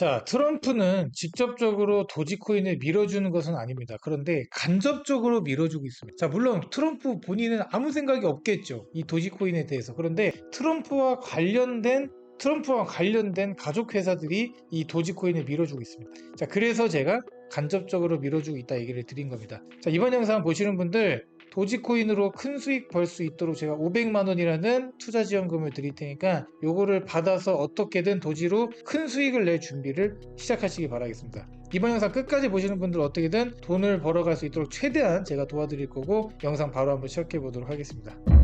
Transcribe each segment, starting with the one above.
자, 트럼프는 직접적으로 도지코인을 밀어주는 것은 아닙니다. 그런데 간접적으로 밀어주고 있습니다. 자, 물론 트럼프 본인은 아무 생각이 없겠죠. 이 도지코인에 대해서. 그런데 트럼프와 관련된 트럼프와 관련된 가족 회사들이 이 도지코인을 밀어주고 있습니다. 자, 그래서 제가 간접적으로 밀어주고 있다 얘기를 드린 겁니다. 자, 이번 영상 보시는 분들 도지코인으로 큰 수익 벌 수 있도록 제가 500만 원이라는 투자 지원금을 드릴 테니까 요거를 받아서 어떻게든 도지로 큰 수익을 낼 준비를 시작하시기 바라겠습니다. 이번 영상 끝까지 보시는 분들 어떻게든 돈을 벌어갈 수 있도록 최대한 제가 도와드릴 거고 영상 바로 한번 시작해 보도록 하겠습니다.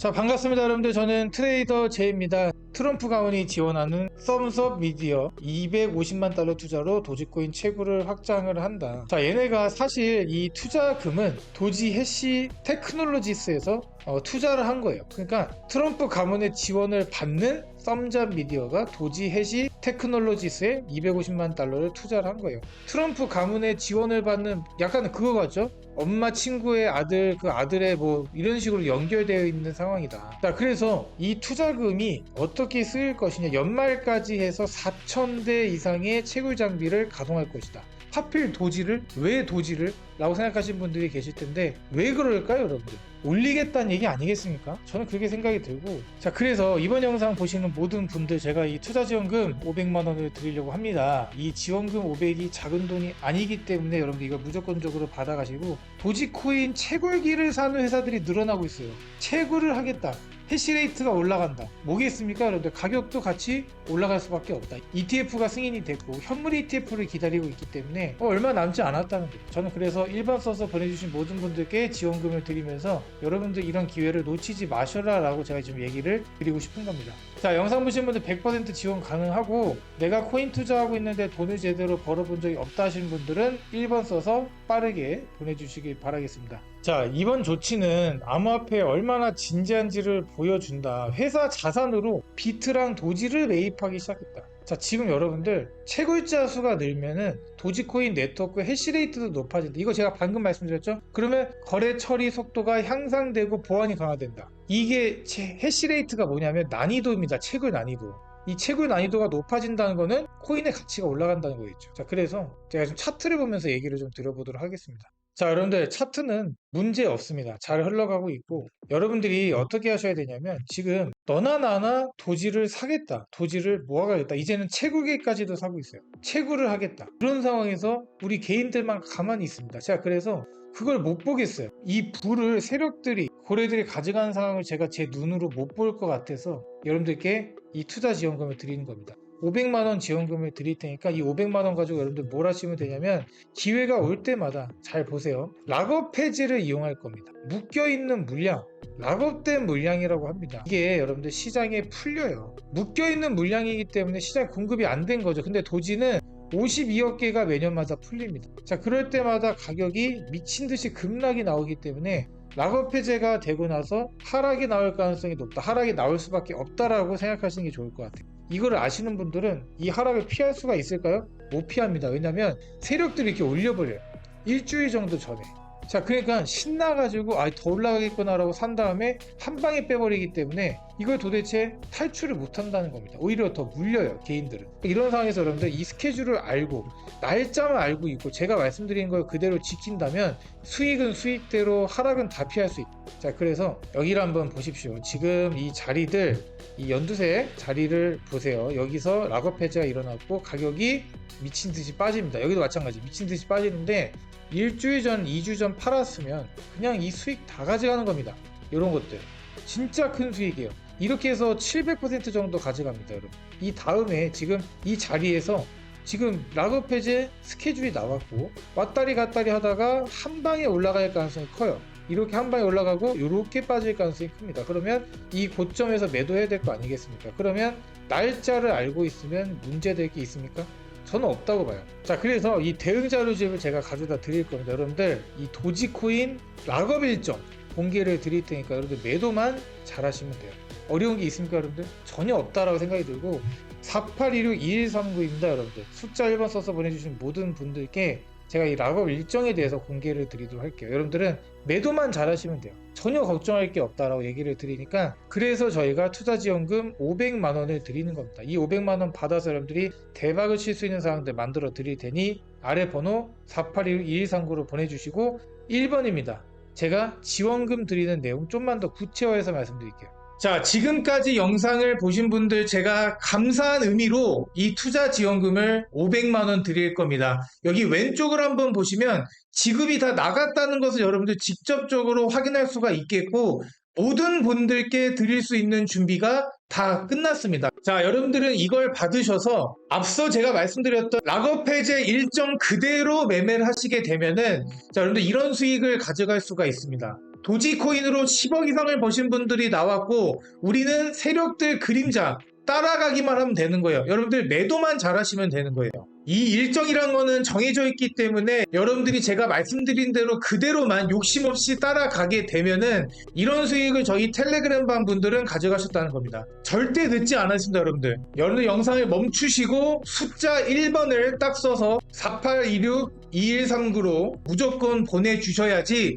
자 반갑습니다 여러분들. 저는 트레이더 제입니다. 트럼프 가문이 지원하는 썸스업 미디어 250만 달러 투자로 도지코인 채굴을 확장을 한다. 자 얘네가 사실 이 투자금은 도지 해시 테크놀로지스에서 어, 투자를 한 거예요. 그러니까 트럼프 가문의 지원을 받는 썸잡 미디어가 도지 해시 테크놀로지스에 250만 달러를 투자를 한 거예요. 트럼프 가문의 지원을 받는 약간 그거 같죠? 엄마 친구의 아들 그 아들의 뭐 이런 식으로 연결되어 있는 상황이다. 자 그래서 이 투자금이 어떻게 쓰일 것이냐. 연말까지 해서 4천 대 이상의 채굴 장비를 가동할 것이다. 하필 도지를 왜 도지를? 라고 생각하시는 분들이 계실 텐데 왜 그럴까요 여러분들 올리겠다는 얘기 아니겠습니까? 저는 그렇게 생각이 들고. 자 그래서 이번 영상 보시는 모든 분들 제가 이 투자 지원금 500만 원을 드리려고 합니다. 이 지원금 500이 작은 돈이 아니기 때문에 여러분들 이걸 무조건적으로 받아가시고 도지코인 채굴기를 사는 회사들이 늘어나고 있어요. 채굴을 하겠다 해시레이트가 올라간다. 뭐겠습니까? 여러분들 가격도 같이 올라갈 수밖에 없다. ETF가 승인이 됐고 현물 ETF를 기다리고 있기 때문에 어, 얼마 남지 않았다는 거죠. 저는 그래서 일반 써서 보내주신 모든 분들께 지원금을 드리면서 여러분들 이런 기회를 놓치지 마셔라 라고 제가 지금 얘기를 드리고 싶은 겁니다. 자 영상 보신 분들 100% 지원 가능하고 내가 코인 투자하고 있는데 돈을 제대로 벌어본 적이 없다 하시는 분들은 1번 써서 빠르게 보내주시길 바라겠습니다. 자 이번 조치는 암호화폐에 얼마나 진지한지를 보여준다. 회사 자산으로 비트랑 도지를 매입하기 시작했다. 자, 지금 여러분들 채굴자 수가 늘면은 도지코인 네트워크 해시레이트도 높아진다. 이거 제가 방금 말씀드렸죠? 그러면 거래 처리 속도가 향상되고 보안이 강화된다. 이게 해시레이트가 뭐냐면 난이도입니다. 채굴 난이도. 이 채굴 난이도가 높아진다는 거는 코인의 가치가 올라간다는 거겠죠. 자, 그래서 제가 좀 차트를 보면서 얘기를 좀 드려보도록 하겠습니다. 자, 여러분들 차트는 문제 없습니다. 잘 흘러가고 있고 여러분들이 어떻게 하셔야 되냐면 지금 너나 나나 도지를 사겠다. 도지를 모아가겠다. 이제는 채굴기까지도 사고 있어요. 채굴을 하겠다. 그런 상황에서 우리 개인들만 가만히 있습니다. 제가 그래서 그걸 못 보겠어요. 이 불을 세력들이 고래들이 가져가는 상황을 제가 제 눈으로 못 볼 것 같아서 여러분들께 이 투자 지원금을 드리는 겁니다. 500만 원 지원금을 드릴 테니까 이 500만 원 가지고 여러분들 뭘 하시면 되냐면 기회가 올 때마다 잘 보세요. 락업 페이지를 이용할 겁니다. 묶여 있는 물량, 락업된 물량이라고 합니다. 이게 여러분들 시장에 풀려요. 묶여 있는 물량이기 때문에 시장 공급이 안 된 거죠. 근데 도지는 52억 개가 매년마다 풀립니다. 자, 그럴 때마다 가격이 미친 듯이 급락이 나오기 때문에 락업 해제가 되고 나서 하락이 나올 가능성이 높다. 하락이 나올 수밖에 없다라고 생각하시는 게 좋을 것 같아요. 이거를 아시는 분들은 이 하락을 피할 수가 있을까요? 못 피합니다. 왜냐면 세력들이 이렇게 올려버려요. 일주일 정도 전에. 자, 그러니까 신나가지고 아, 더 올라가겠구나라고 산 다음에 한 방에 빼버리기 때문에 이걸 도대체 탈출을 못 한다는 겁니다. 오히려 더 물려요, 개인들은. 이런 상황에서 여러분들 이 스케줄을 알고 날짜만 알고 있고 제가 말씀드린 걸 그대로 지킨다면 수익은 수익대로 하락은 다 피할 수 있다. 자, 그래서 여기를 한번 보십시오. 지금 이 자리들, 이 연두색 자리를 보세요. 여기서 락업 해제가 일어났고 가격이 미친 듯이 빠집니다. 여기도 마찬가지 미친 듯이 빠지는데 일주일 전, 2주 전 팔았으면 그냥 이 수익 다 가져가는 겁니다. 이런 것들. 진짜 큰 수익이에요. 이렇게 해서 700% 정도 가져갑니다, 여러분. 이 다음에 지금 이 자리에서 지금 락업 해제 스케줄이 나왔고 왔다리 갔다리 하다가 한 방에 올라갈 가능성이 커요. 이렇게 한 방에 올라가고 이렇게 빠질 가능성이 큽니다. 그러면 이 고점에서 매도해야 될 거 아니겠습니까? 그러면 날짜를 알고 있으면 문제될 게 있습니까? 저는 없다고 봐요. 자, 그래서 이 대응 자료집을 제가 가져다 드릴 겁니다. 여러분들, 이 도지코인 락업 일정 공개를 드릴 테니까 여러분들 매도만 잘 하시면 돼요. 어려운 게 있습니까, 여러분들? 전혀 없다라고 생각이 들고 4816-2139입니다, 여러분들. 숫자 1번 써서 보내주신 모든 분들께 제가 이 락업 일정에 대해서 공개를 드리도록 할게요. 여러분들은 매도만 잘하시면 돼요. 전혀 걱정할 게 없다라고 얘기를 드리니까 그래서 저희가 투자지원금 500만 원을 드리는 겁니다. 이 500만 원 받아서 여러분들이 대박을 칠 수 있는 상황들 만들어 드릴 테니 아래 번호 481-2139로 보내주시고 1번입니다. 제가 지원금 드리는 내용 좀만 더 구체화해서 말씀드릴게요. 자, 지금까지 영상을 보신 분들 제가 감사한 의미로 이 투자 지원금을 500만 원 드릴 겁니다. 여기 왼쪽을 한번 보시면 지급이 다 나갔다는 것을 여러분들 직접적으로 확인할 수가 있겠고, 모든 분들께 드릴 수 있는 준비가 다 끝났습니다. 자, 여러분들은 이걸 받으셔서 앞서 제가 말씀드렸던 락업 해제 일정 그대로 매매를 하시게 되면은 자, 여러분들 이런 수익을 가져갈 수가 있습니다. 도지코인으로 10억 이상을 버신 분들이 나왔고 우리는 세력들 그림자 따라가기만 하면 되는 거예요. 여러분들 매도만 잘하시면 되는 거예요. 이 일정이란 거는 정해져 있기 때문에 여러분들이 제가 말씀드린 대로 그대로만 욕심 없이 따라가게 되면은 이런 수익을 저희 텔레그램방 분들은 가져가셨다는 겁니다. 절대 늦지 않았습니다, 여러분들. 여러분들 영상을 멈추시고 숫자 1번을 딱 써서 4826-2139로 무조건 보내주셔야지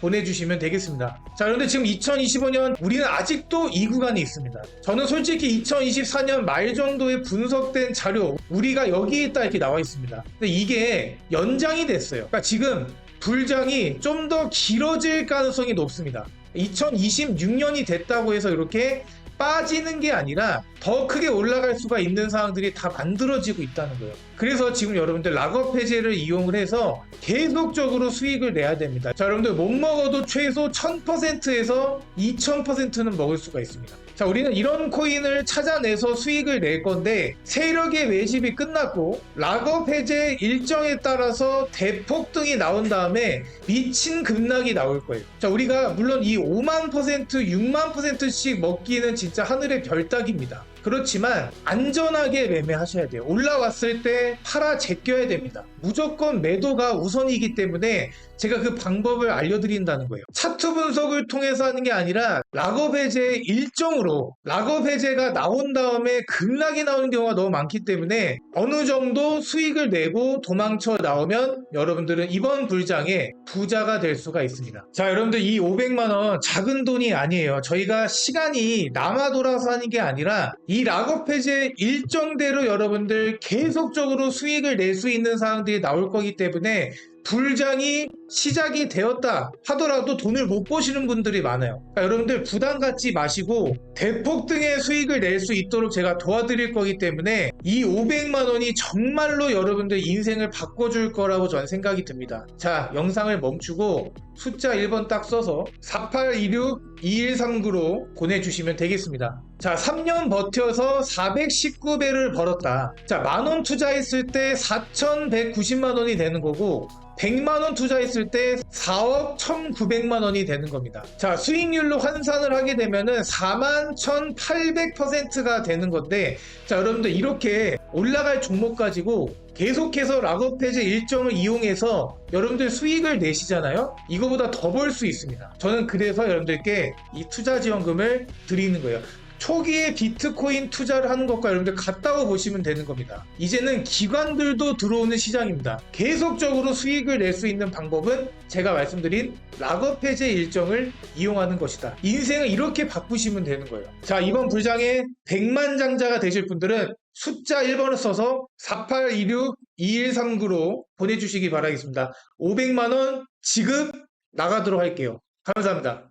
보내주시면 되겠습니다. 자, 그런데 지금 2025년 우리는 아직도 이 구간이 있습니다. 저는 솔직히 2024년 말 정도에 분석된 자료 우리가 여기 있다 이렇게 나와 있습니다. 근데 이게 연장이 됐어요. 그러니까 지금 불장이 좀 더 길어질 가능성이 높습니다. 2026년이 됐다고 해서 이렇게 빠지는 게 아니라 더 크게 올라갈 수가 있는 상황들이 다 만들어지고 있다는 거예요. 그래서 지금 여러분들 락업 해제를 이용을 해서 계속적으로 수익을 내야 됩니다. 자, 여러분들 못 먹어도 최소 1000%에서 2000%는 먹을 수가 있습니다. 자, 우리는 이런 코인을 찾아내서 수익을 낼 건데 세력의 매집이 끝났고 락업 해제 일정에 따라서 대폭등이 나온 다음에 미친 급락이 나올 거예요. 자, 우리가 물론 이 5만 퍼센트, 6만 퍼센트씩 먹기는 진짜 하늘의 별따기입니다. 그렇지만 안전하게 매매하셔야 돼요. 올라왔을 때 팔아 제껴야 됩니다. 무조건 매도가 우선이기 때문에 제가 그 방법을 알려드린다는 거예요. 차트 분석을 통해서 하는 게 아니라 락업 해제 일정으로 락업 해제가 나온 다음에 급락이 나오는 경우가 너무 많기 때문에 어느 정도 수익을 내고 도망쳐 나오면 여러분들은 이번 불장에 부자가 될 수가 있습니다. 자, 여러분들 이 500만 원 작은 돈이 아니에요. 저희가 시간이 남아 돌아서 하는 게 아니라 이 락업 해제 일정대로 여러분들 계속적으로 수익을 낼 수 있는 상황들이 나올 거기 때문에 불장이 시작이 되었다 하더라도 돈을 못 버시는 분들이 많아요. 그러니까 여러분들 부담 갖지 마시고 대폭등의 수익을 낼 수 있도록 제가 도와드릴 거기 때문에 이 500만 원이 정말로 여러분들 인생을 바꿔줄 거라고 저는 생각이 듭니다. 자, 영상을 멈추고 숫자 1번 딱 써서 4826-2139로 보내주시면 되겠습니다. 자, 3년 버텨서 419배를 벌었다. 자, 만원 투자했을 때 4,190만 원이 되는 거고 100만 원 투자 했을 때 4억 1,900만 원이 되는 겁니다. 자, 수익률로 환산을 하게 되면은 4만 1,800%가 되는 건데, 자, 여러분들 이렇게 올라갈 종목 가지고 계속해서 락업 해제 일정을 이용해서 여러분들 수익을 내시잖아요? 이거보다 더 벌 수 있습니다. 저는 그래서 여러분들께 이 투자 지원금을 드리는 거예요. 초기에 비트코인 투자를 하는 것과 여러분들 같다고 보시면 되는 겁니다. 이제는 기관들도 들어오는 시장입니다. 계속적으로 수익을 낼 수 있는 방법은 제가 말씀드린 락업 해제 일정을 이용하는 것이다. 인생을 이렇게 바꾸시면 되는 거예요. 자, 이번 불장에 100만 장자가 되실 분들은 숫자 1번을 써서 4826-2139로 보내주시기 바라겠습니다. 500만원 지급 나가도록 할게요. 감사합니다.